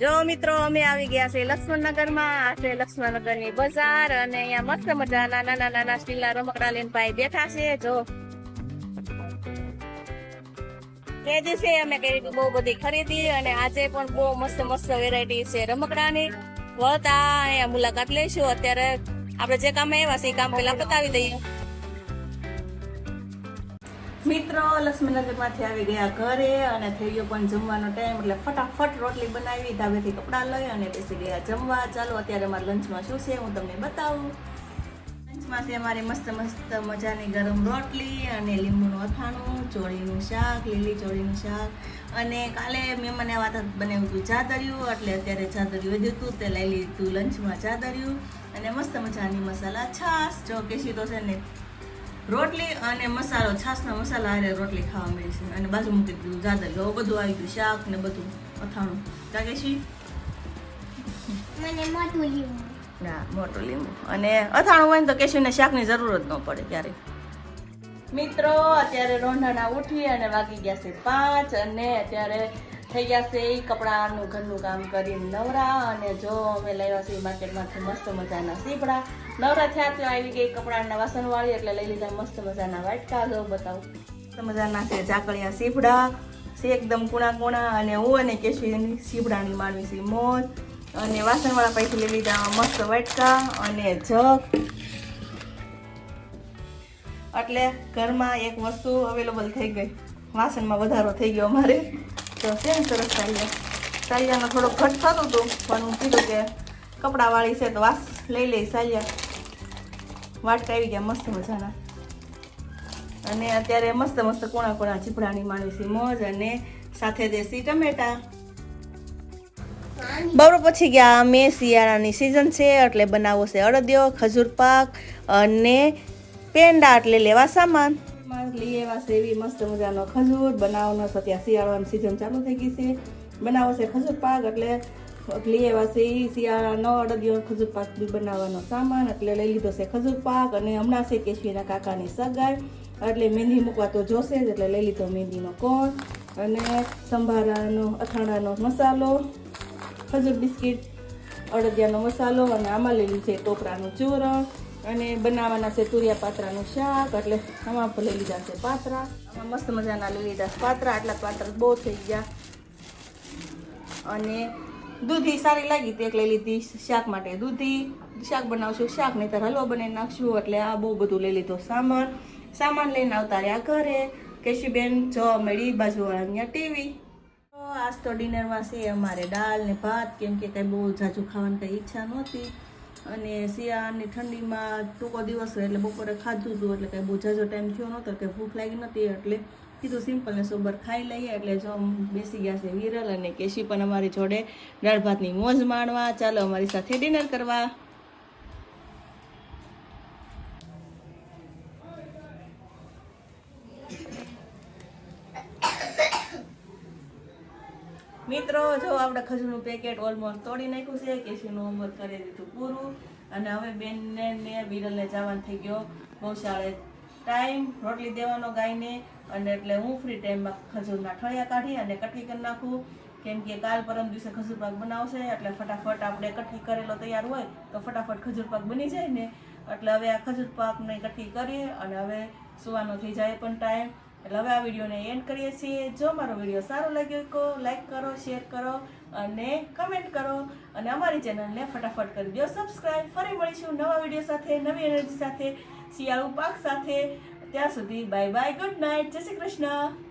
જો મિત્રો, અમે આવી ગયા છે લક્ષ્મણનગરમાં. આ છે લક્ષ્મણનગરની બજાર અને અહીંયા મસ્ત મજાના નાના નાના સ્ટીલના રમકડા લઈને ભાઈ બેઠા છે, જો. તે દિવસે અમે કરી બહુ બધી ખરીદી અને આજે પણ બહુ મસ્ત મસ્ત વેરાયટી છે રમકડાની. વળતા અહીંયા મુલાકાત લઈશું. અત્યારે આપણે જે કામ આવ્યા છે, એ કામ પેલા બતાવી દઈએ. મિત્રો લક્ષ્મીનગરમાંથી આવી ગયા ઘરે અને થઈ ગયો પણ જમવાનો ટાઈમ એટલે ફટાફટ રોટલી બનાવી, ધાબેથી કપડાં લઈ અને બેસી ગયા જમવા. ચાલો, અત્યારે મારા લંચમાં શું છે હું તમને બતાવું. લંચમાં છે અમારી મસ્ત મસ્ત મજાની ગરમ રોટલી અને લીંબુનું અથાણું, ચોળીનું શાક, લીલી ચોળીનું શાક અને કાલે મહેમાન આવ્યા હતા બનાવ્યું હતું ચાદર્યું, એટલે અત્યારે ચાદર્યું વધ્યું હતું, તે લઈ લીધું લંચમાં ચાદર્યું અને મસ્ત મજાની મસાલા છાશ. જો કેસી તો છે ને રોટલી અને મસાલો છાશના મસાલા હારે રોટલી ખાવા મળી છે. અને બાજુ મૂકી દીધું જાદર લો બધું આવી ગયું શાક ને બધું અથાણું. મોટું લીંબુ. ના મોટું લીંબુ. અને અથાણું હોય ને તો કેશુને શાકની જરૂર જ ન પડે ક્યારે મિત્રો અત્યારે રોંઢાના ઉઠી અને વાગી ગયા છે પાંચ અને અત્યારે થઈ ગયા છે ઈ કપડાનું ઘરનું કામ કરીને નવરા અને જો અમે લેવા છીએ માર્કેટમાંથી મસ્ત મજાના સીપડા. નવરા થયા તો આવી ગઈ કપડાના વાસણ વાળી એટલે લઈ લીધા મસ્ત મજાના વાટકા. જો બતાવું. મસ્ત મજાના છે ઝાકળિયા સીપડા. છે એકદમ કુણા કુણા અને હું અને કેશવી સીપડાની માણવી છે મોજ. અને વાસણવાળા પૈસા લઈ લીધા મસ્ત વાટકા અને જગ. એટલે ઘરમાં એક વસ્તુ અવેલેબલ થઈ ગઈ. વાસણમાં વધારો થઈ ગયો અમારે. તો છે ને સરસ સાલિયા સાલિયાનો થોડો ઘટ થતો હતું, પણ હું કીધું કે કપડાવાળી છે તો વાસ લઈ લઈ સાલિયા વાટકા આવી ગયા મસ્ત મજાના. અને અત્યારે મસ્ત મસ્ત કોણા કોણા ચીપડાની માણવી છે, મોજ અને સાથે દેશી ટમેટા. બરોબર પછી ગયા અમે શિયાળાની સિઝન છે, એટલે બનાવવો છે અડદિયો, ખજૂર પાક અને પેંડા એટલે લેવા સામાન. લઈ આવ્યા છે એવી મસ્ત મજાનો ખજૂર. બનાવવાનો છે ત્યાં શિયાળાની સિઝન ચાલુ થઈ ગઈ છે. બનાવો છે ખજૂર પાક એટલે લઈ આવ્યા છે એ શિયાળાનો અડદિયો ખજૂર પાક બી બનાવવાનો સામાન એટલે લઈ લીધો છે ખજૂર પાક અને હમણાં છે કેશવીના કાકાની સગાઈ. એટલે મહેંદી મૂકવા તો જોશે જ એટલે લઈ લીધો મહેંદીનો કોણ. અને સંભારાનો, અથાણાનો મસાલો, ખજૂર બિસ્કિટ, અડદિયાનો મસાલો અને આમાં લીધું છે ટોપરાનું ચૂરણ. અને બનાવવાના છે તુરિયા પાત્રાનું શાક, એટલે આમાં લઈ લીધા છે પાત્રા. આમાં મસ્ત મજાના લઈ લીધા છે પાત્રા, આટલા પાત્રા બહુ થઈ ગયા. અને દૂધી સારી લાગી તે લઈ લીધી શાક માટે દૂધી. શાક બનાવશું, શાક નહીં હલવો બનાવી નાખશું, એટલે આ બહુ બધું લઈ લીધો સામાન. સામાન લઈને આવતા રહ્યા ઘરે. કેશીબેન જોવા મળી બાજુવાળા અહીંયા ટીવી. આજ તો ડિનરમાં છે અમારે દાળ ને ભાત, કેમ કે કંઈ બહુ ઝાઝું ખાવાની કંઈ ઈચ્છા નહોતી. અને શિયાળાની ઠંડીમાં ટૂંકો દિવસ એટલે બપોરે ખાધું હતું એટલે કંઈ બહુ ઝાઝો ટાઈમ થયો નહોતો કે ભૂખ લાગી નહોતી એટલે કીધું સિમ્પલ ને સોબર ખાઈ લઈએ એટલે જો બેસી ગયા છે વિરલ અને કેશી પણ અમારી જોડે દાળ ભાતની મોજ માણવા. ચાલો અમારી સાથે ડિનર કરવા. મિત્રો, જો આપણે ખજૂરનું પેકેટ ઓલમોસ્ટ તોડી નાખ્યું છે, કેસીનું હોમવર્ક કરી દીધું પૂરું. અને હવે બેનને ને વિરલને જવાનું થઈ ગયો ગૌશાળે. ટાઈમ રોટલી દેવાનો ગાયને. અને એટલે હું ફ્રી ટાઈમમાં ખજૂરના ઠળિયા કાઢી અને કઠી કરી નાખું. કેમ કે કાલ પરમ દિવસે ખજૂર પાક બનાવશે, એટલે ફટાફટ આપણે કઠી કરેલો તૈયાર હોય, તો ફટાફટ ખજૂર પાક બની જાય ને. એટલે હવે આ ખજૂર પાકને કઠી કરી અને હવે સુવાનો થઈ જાય પણ ટાઈમ એટલે હવે આ વિડીયોને એન્ડ કરીએ છીએ. જો મારો વીડિયો સારો લાગ્યો તો લાઈક કરો શેર કરો અને કમેન્ટ કરો. અને અમારી ચેનલને ફટાફટ કરી દો સબસ્ક્રાઈબ ફરી મળીશું નવા વીડિયો સાથે, નવી એનર્જી સાથે, શિયાળુ પાક સાથે. ત્યાં સુધી બાય બાય ગુડ નાઇટ જય શ્રી કૃષ્ણ.